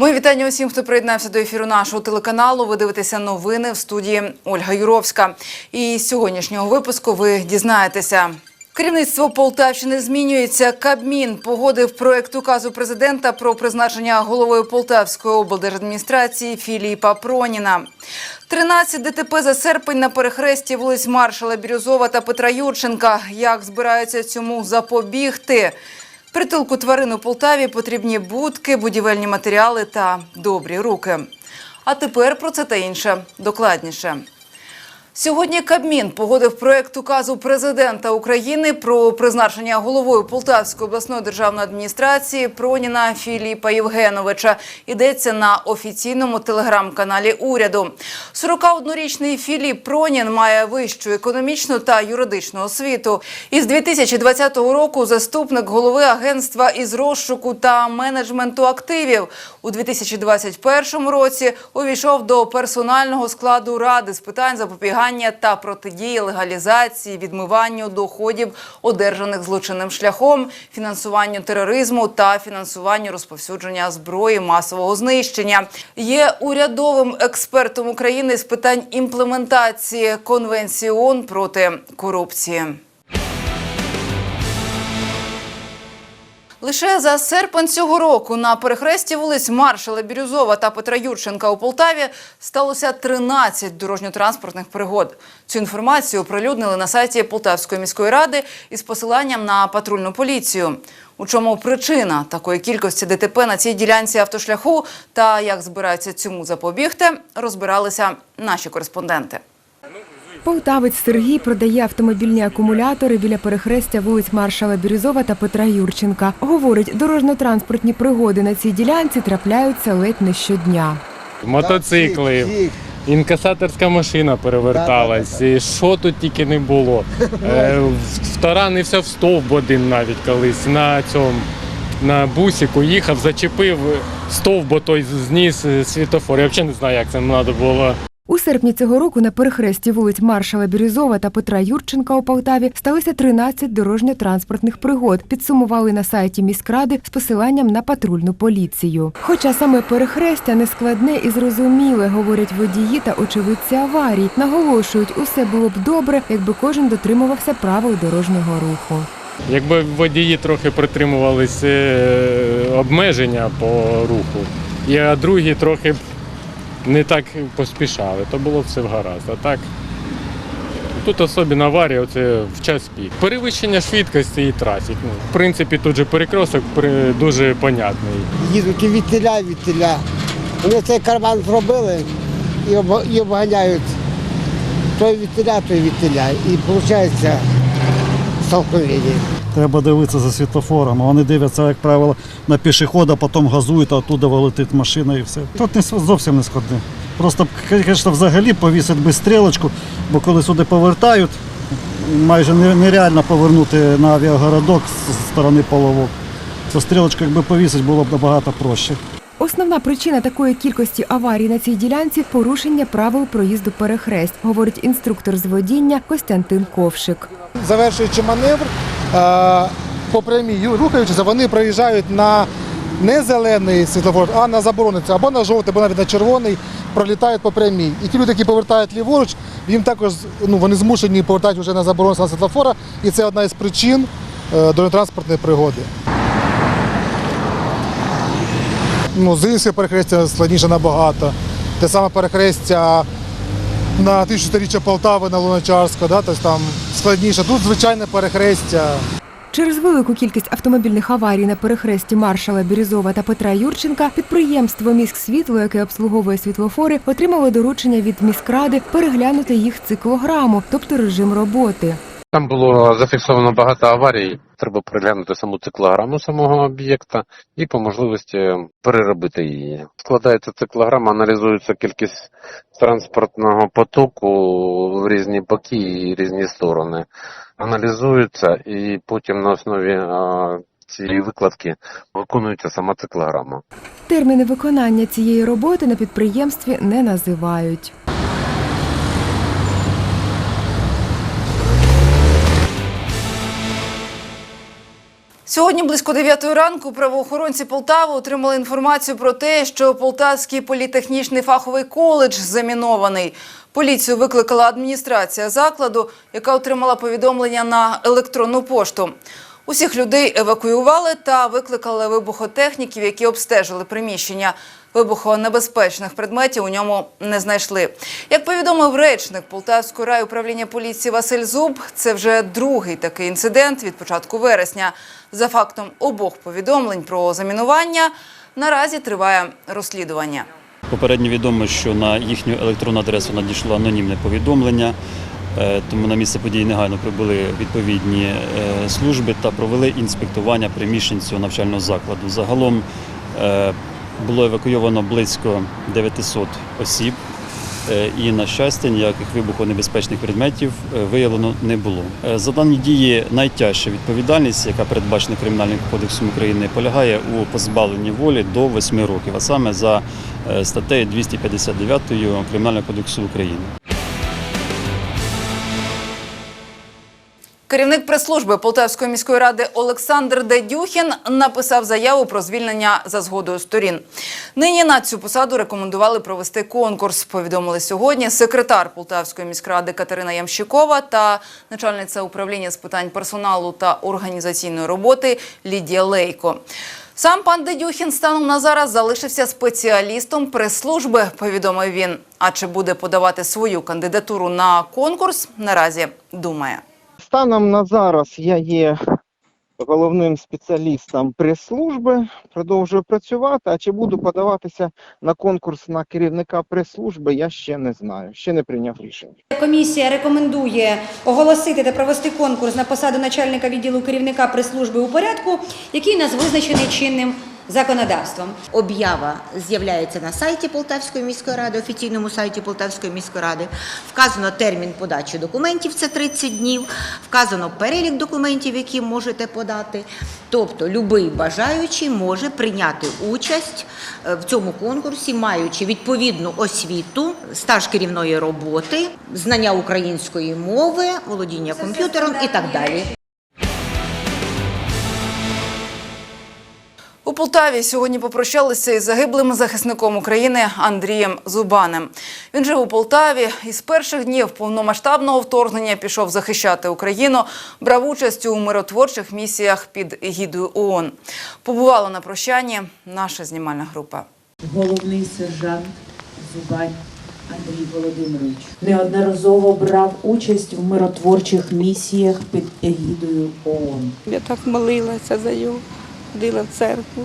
Мої вітання усім, хто приєднався до ефіру нашого телеканалу. Ви дивитеся новини в студії Ольга Юровська. І з сьогоднішнього випуску ви дізнаєтеся. Керівництво Полтавщини змінюється. Кабмін погодив проект указу президента про призначення головою Полтавської облдержадміністрації Філіпа Проніна. 13 ДТП за серпень на перехресті вулиць Маршала Бірюзова та Петра Юрченка. Як збираються цьому запобігти? Притулку тварин у Полтаві потрібні будки, будівельні матеріали та добрі руки. А тепер про це та інше докладніше. Сьогодні Кабмін погодив проект указу президента України про призначення головою Полтавської обласної державної адміністрації Проніна Філіпа Євгеновича. Йдеться на офіційному телеграм-каналі уряду. 41-річний Філіп Пронін має вищу економічну та юридичну освіту. Із 2020 року заступник голови агентства із розшуку та менеджменту активів. У 2021 році увійшов до персонального складу ради з питань запобігання та протидії легалізації, відмиванню доходів, одержаних злочинним шляхом, фінансуванню тероризму та фінансуванню розповсюдження зброї масового знищення. Є урядовим експертом України з питань імплементації конвенції ООН проти корупції. Лише за серпень цього року на перехресті вулиць Маршала Бірюзова та Петра Юрченка у Полтаві сталося 13 дорожньо-транспортних пригод. Цю інформацію оприлюднили на сайті Полтавської міської ради із посиланням на патрульну поліцію. У чому причина такої кількості ДТП на цій ділянці автошляху та як збираються цьому запобігти, розбиралися наші кореспонденти. Полтавець Сергій продає автомобільні акумулятори біля перехрестя вулиць Маршала Бірюзова та Петра Юрченка. Говорить, дорожньо-транспортні пригоди на цій ділянці трапляються ледь не щодня. Мотоцикли, інкасаторська машина переверталась, і що тут тільки не було. Е, Втаранився в стовп один навіть колись на цьому. На бусіку їхав, зачепив стовп, бо той зніс е, світофор. Я взагалі не знаю, як це треба було. У серпні цього року на перехресті вулиць Маршала Бірюзова та Петра Юрченка у Полтаві сталося 13 дорожньо-транспортних пригод. Підсумували на сайті міськради з посиланням на патрульну поліцію. Хоча саме перехрестя нескладне і зрозуміле, говорять водії та очевидці аварій. Наголошують, усе було б добре, якби кожен дотримувався правил дорожнього руху. Якби водії трохи притримувалися е, обмеження по руху, і другі трохи не так поспішали, то було все гаразд. А так тут особливо аварія, це в час пік. Перевищення швидкості і трафік. Ну, в принципі, тут же перекресток при- дуже понятний. їдуть і відтіля, і відтіля. Вони цей карман зробили і, об, і обганяють той відтіля, той відтіля. І виходить столкновення. Треба дивитися за світлофором. а Вони дивляться, як правило, на пішохода, потім газують, а оттуда вилетить машина і все. Тут не зовсім не складне. Просто, звісно, взагалі повісить би стрілочку, бо коли сюди повертають, майже нереально повернути на авіагородок з сторони половок. То стрілочку, якби повісить, було б набагато проще. Основна причина такої кількості аварій на цій ділянці порушення правил проїзду перехресть, говорить інструктор з водіння Костянтин Ковшик. завершуючи маневр, по прямій рухаючися, вони проїжджають на не зелений світлофор, а на заборонений, або на жовтий, або навіть на червоний, пролітають по прямій. І ті люди, які повертають ліворуч, їм також ну, вони змушені повертати вже на заборонений світлофора, і це одна із причин е, дорожньо-транспортної пригоди. Ну, з іншого перехрестя складніше набагато. Те саме перехрестя на тисячоріччя Полтави на Луначарська, да, тобто там складніше. Тут звичайне перехрестя. Через велику кількість автомобільних аварій на перехресті маршала Бірізова та Петра Юрченка підприємство «Міськсвітло», яке обслуговує світлофори, отримало доручення від міськради переглянути їх циклограму, тобто режим роботи. Там було зафіксовано багато аварій. Треба переглянути саму циклограму самого об'єкта і по можливості переробити її. Складається циклограма, аналізується кількість транспортного потоку в різні боки і різні сторони. Аналізується і потім на основі цієї викладки виконується сама циклограма. Терміни виконання цієї роботи на підприємстві не називають. Сьогодні близько 9 ранку правоохоронці Полтави отримали інформацію про те, що Полтавський політехнічний фаховий коледж замінований. Поліцію викликала адміністрація закладу, яка отримала повідомлення на електронну пошту. Усіх людей евакуювали та викликали вибухотехніків, які обстежили приміщення. Вибухонебезпечних предметів у ньому не знайшли. Як повідомив речник Полтавського райуправління поліції Василь Зуб, це вже другий такий інцидент від початку вересня. За фактом обох повідомлень про замінування наразі триває розслідування. Попередньо відомо, що на їхню електронну адресу надійшло анонімне повідомлення, тому на місце події негайно прибули відповідні е, служби та провели інспектування приміщень цього навчального закладу. Загалом е, було евакуйовано близько 900 осіб. е, І, на щастя, ніяких вибухонебезпечних предметів е, виявлено не було. Е, За дані дії найтяжча відповідальність, яка передбачена Кримінальним кодексом України, полягає у позбавленні волі до 8 років, а саме за е, статтею 259 Кримінального кодексу України. Керівник прес-служби Полтавської міської ради Олександр Дедюхін написав заяву про звільнення за згодою сторін. Нині на цю посаду рекомендували провести конкурс. Повідомили сьогодні секретар Полтавської міськради Катерина Ямщикова та начальниця управління з питань персоналу та організаційної роботи Лідія Лейко. Сам пан Дедюхін станом на зараз залишився спеціалістом прес-служби, повідомив він. А чи буде подавати свою кандидатуру на конкурс, наразі думає. Станом на зараз я є головним спеціалістом прес-служби, продовжую працювати. А чи буду подаватися на конкурс на керівника прес-служби, я ще не знаю, ще не прийняв рішення. Комісія рекомендує оголосити та провести конкурс на посаду начальника відділу керівника прес-служби у порядку, який у нас визначений чинним законодавством. Об'ява з'являється на сайті Полтавської міської ради, офіційному сайті Полтавської міської ради. Вказано термін подачі документів це 30 днів. Вказано перелік документів, які можете подати. Тобто, будь-який бажаючий може прийняти участь е, в цьому конкурсі, маючи відповідну освіту, стаж керівної роботи, знання української мови, володіння комп'ютером і так далі. Полтаві сьогодні попрощалися із загиблим захисником України Андрієм Зубанем. Він жив у Полтаві і з перших днів повномасштабного вторгнення пішов захищати Україну, брав участь у миротворчих місіях під егідою ООН. Побувала на прощанні наша знімальна група. головний сержант Зубань Андрій Володимирович. Неодноразово брав участь в миротворчих місіях під егідою ООН. Я так молилася за його, ходила в церкву,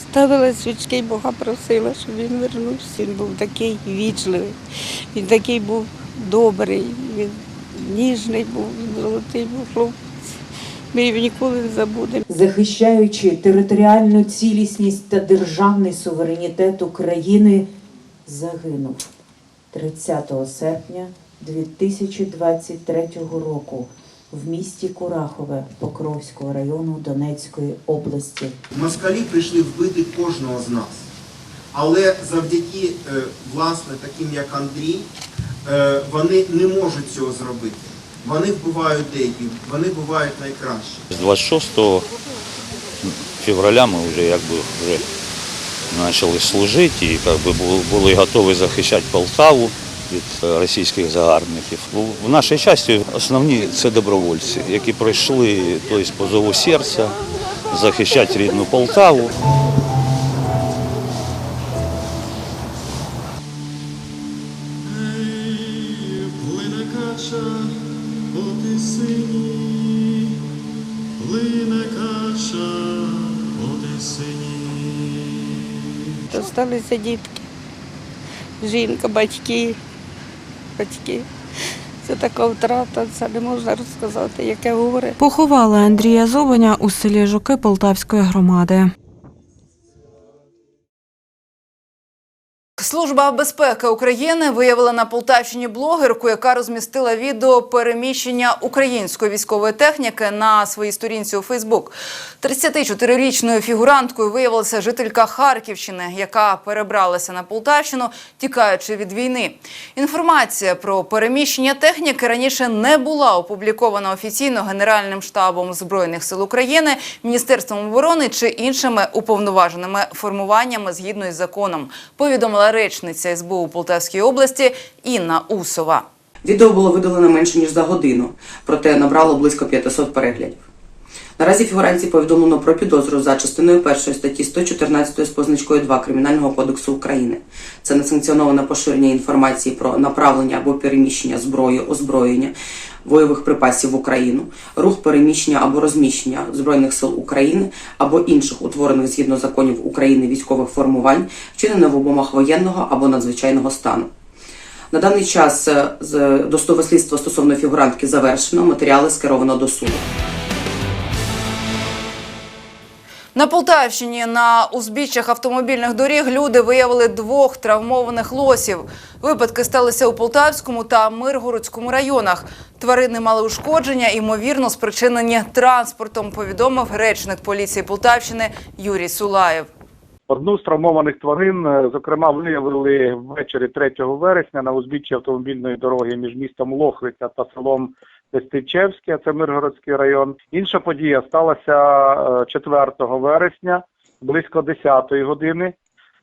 ставила свічки і Бога просила, щоб він вернувся. Він був такий вічливий, він такий був добрий, він ніжний був, він золотий був хлопець. Ми його ніколи не забудемо. Захищаючи територіальну цілісність та державний суверенітет України, загинув 30 серпня 2023 року в місті Курахове Покровського району Донецької області. Москалі прийшли вбити кожного з нас. Але завдяки е, власне таким як Андрій, е, вони не можуть цього зробити. Вони вбивають деяких, вони бувають найкраще. З 26 февраля ми вже якби вже почали служити і якби бу- були готові захищати Полтаву від е, російських загарбників. В нашій часті основні це добровольці, які пройшли тобто, по зову серця захищати рідну Полтаву. Залишилися дітки, жінка, батьки, батьки. Це така втрата, це не можна розказати, яке горе. Поховали Андрія Зобаня у селі Жуки Полтавської громади. Служба безпеки України виявила на Полтавщині блогерку, яка розмістила відео переміщення української військової техніки на своїй сторінці у Фейсбук. 34-річною фігуранткою виявилася жителька Харківщини, яка перебралася на Полтавщину, тікаючи від війни. Інформація про переміщення техніки раніше не була опублікована офіційно Генеральним штабом збройних сил України, Міністерством оборони чи іншими уповноваженими формуваннями згідно із законом. Повідомила речниця СБУ у Полтавській області Інна Усова. Відео було видалено менше ніж за годину, проте набрало близько 500 переглядів. Наразі фігуранці повідомлено про підозру за частиною першої статті 114 з позначкою 2 Кримінального кодексу України. Це несанкціоноване поширення інформації про направлення або переміщення зброї, озброєння, бойових припасів в Україну, рух переміщення або розміщення збройних сил України або інших утворених згідно законів України військових формувань, вчинене в умовах воєнного або надзвичайного стану. На даний час е, з- досудове слідство стосовно фігурантки завершено, матеріали скеровано до суду. На Полтавщині на узбіччях автомобільних доріг люди виявили двох травмованих лосів. Випадки сталися у Полтавському та Миргородському районах. Тварини мали ушкодження, ймовірно, спричинені транспортом, повідомив речник поліції Полтавщини Юрій Сулаєв. Одну з травмованих тварин, е, зокрема, виявили ввечері 3 вересня на узбіччі автомобільної дороги між містом Лохвиця та селом Дестичевське, це Миргородський район. Інша подія сталася е, 4 вересня близько 10 години.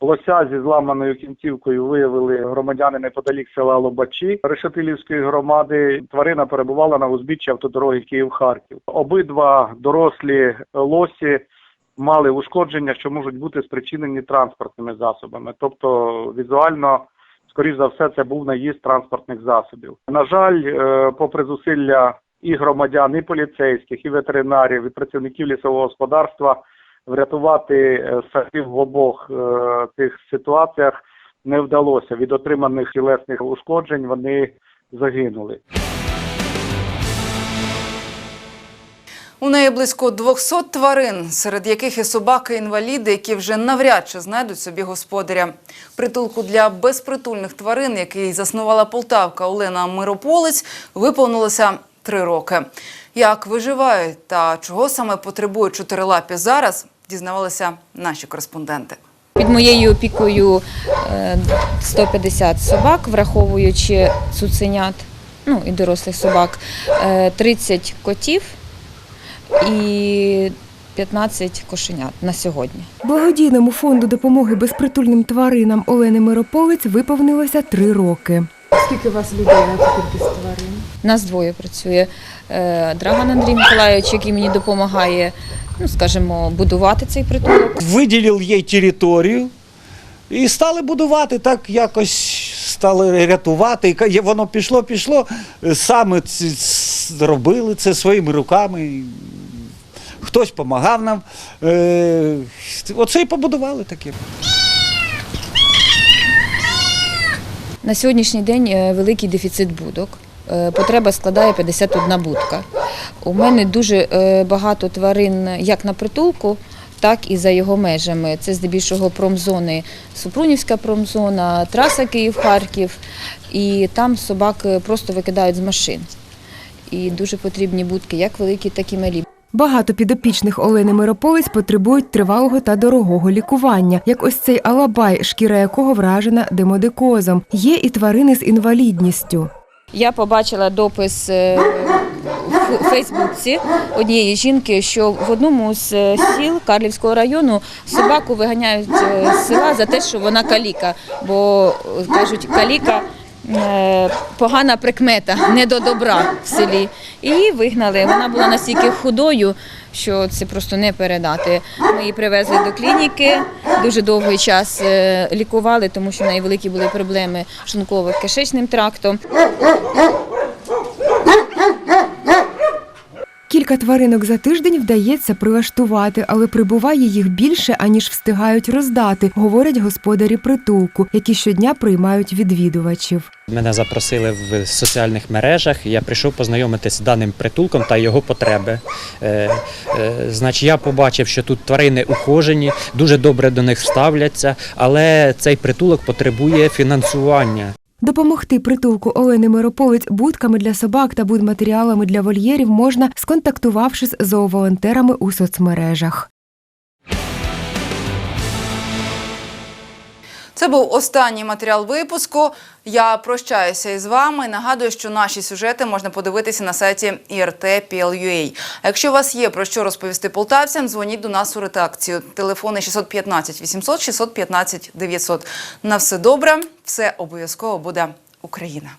Лося зі зламаною кінцівкою виявили громадяни неподалік села Лобачі Решетилівської громади. Тварина перебувала на узбіччі автодороги Київ-Харків. Обидва дорослі лосі мали ушкодження, що можуть бути спричинені транспортними засобами. Тобто візуально, скоріш за все, це був наїзд транспортних засобів. На жаль, е, попри зусилля і громадян, і поліцейських, і ветеринарів, і працівників лісового господарства, врятувати е, сахів в обох е, тих ситуаціях не вдалося. Від отриманих тілесних ушкоджень вони загинули. У неї близько 200 тварин, серед яких і собаки-інваліди, які вже навряд чи знайдуть собі господаря. Притулку для безпритульних тварин, який заснувала полтавка Олена Мирополець, виповнилося три роки. Як виживають та чого саме потребують чотирилапі зараз, дізнавалися наші кореспонденти. Під моєю опікою е, 150 собак, враховуючи цуценят, ну і дорослих собак, е, 30 котів і 15 кошенят на сьогодні. Благодійному фонду допомоги безпритульним тваринам Олени Мирополець виповнилося три роки. Скільки у вас людей на кількість тварин? Нас двоє працює е, Драган Андрій Миколайович, який мені допомагає, ну скажімо, будувати цей притулок. виділив їй територію і стали будувати, так якось стали рятувати. І воно пішло, пішло. Саме ці- ц- робили це своїми руками. Хтось допомагав нам. Е, Оце і побудували таке. На сьогоднішній день е, великий дефіцит будок. Е, Потреба складає 51 будка. У мене дуже багато тварин як на притулку, так і за його межами. Це здебільшого промзони Супрунівська промзона, траса Київ-Харків. І там собак просто викидають з машин. І дуже потрібні будки, як великі, так і малі. Багато підопічних Олени Мирополець потребують тривалого та дорогого лікування, як ось цей алабай, шкіра якого вражена демодикозом. Є і тварини з інвалідністю. Я побачила допис е, в Фейсбуці однієї жінки, що в одному з е, сіл Карлівського району собаку виганяють е, з села за те, що вона каліка. Бо е, кажуть, каліка е, погана прикмета, не до добра в селі. Її вигнали. Вона була настільки худою, що це просто не передати. Ми її привезли до клініки, дуже довгий час е, лікували, тому що в неї великі були проблеми з шлунково-кишечним трактом. Кілька тваринок за тиждень вдається прилаштувати, але прибуває їх більше, аніж встигають роздати, говорять господарі притулку, які щодня приймають відвідувачів. Мене запросили в соціальних мережах. Я прийшов познайомитися з даним притулком та його потреби. Е, е, значить, я побачив, що тут тварини ухожені, дуже добре до них ставляться, але цей притулок потребує фінансування. Допомогти притулку Олени Мирополець будками для собак та будматеріалами для вольєрів можна, сконтактувавшись з зооволонтерами у соцмережах. Це був останній матеріал випуску. Я прощаюся із вами. Нагадую, що наші сюжети можна подивитися на сайті IRT.PL.UA. Якщо у вас є про що розповісти полтавцям, дзвоніть до нас у редакцію. Телефони 615 800 615 900. На все добре, все обов'язково буде Україна.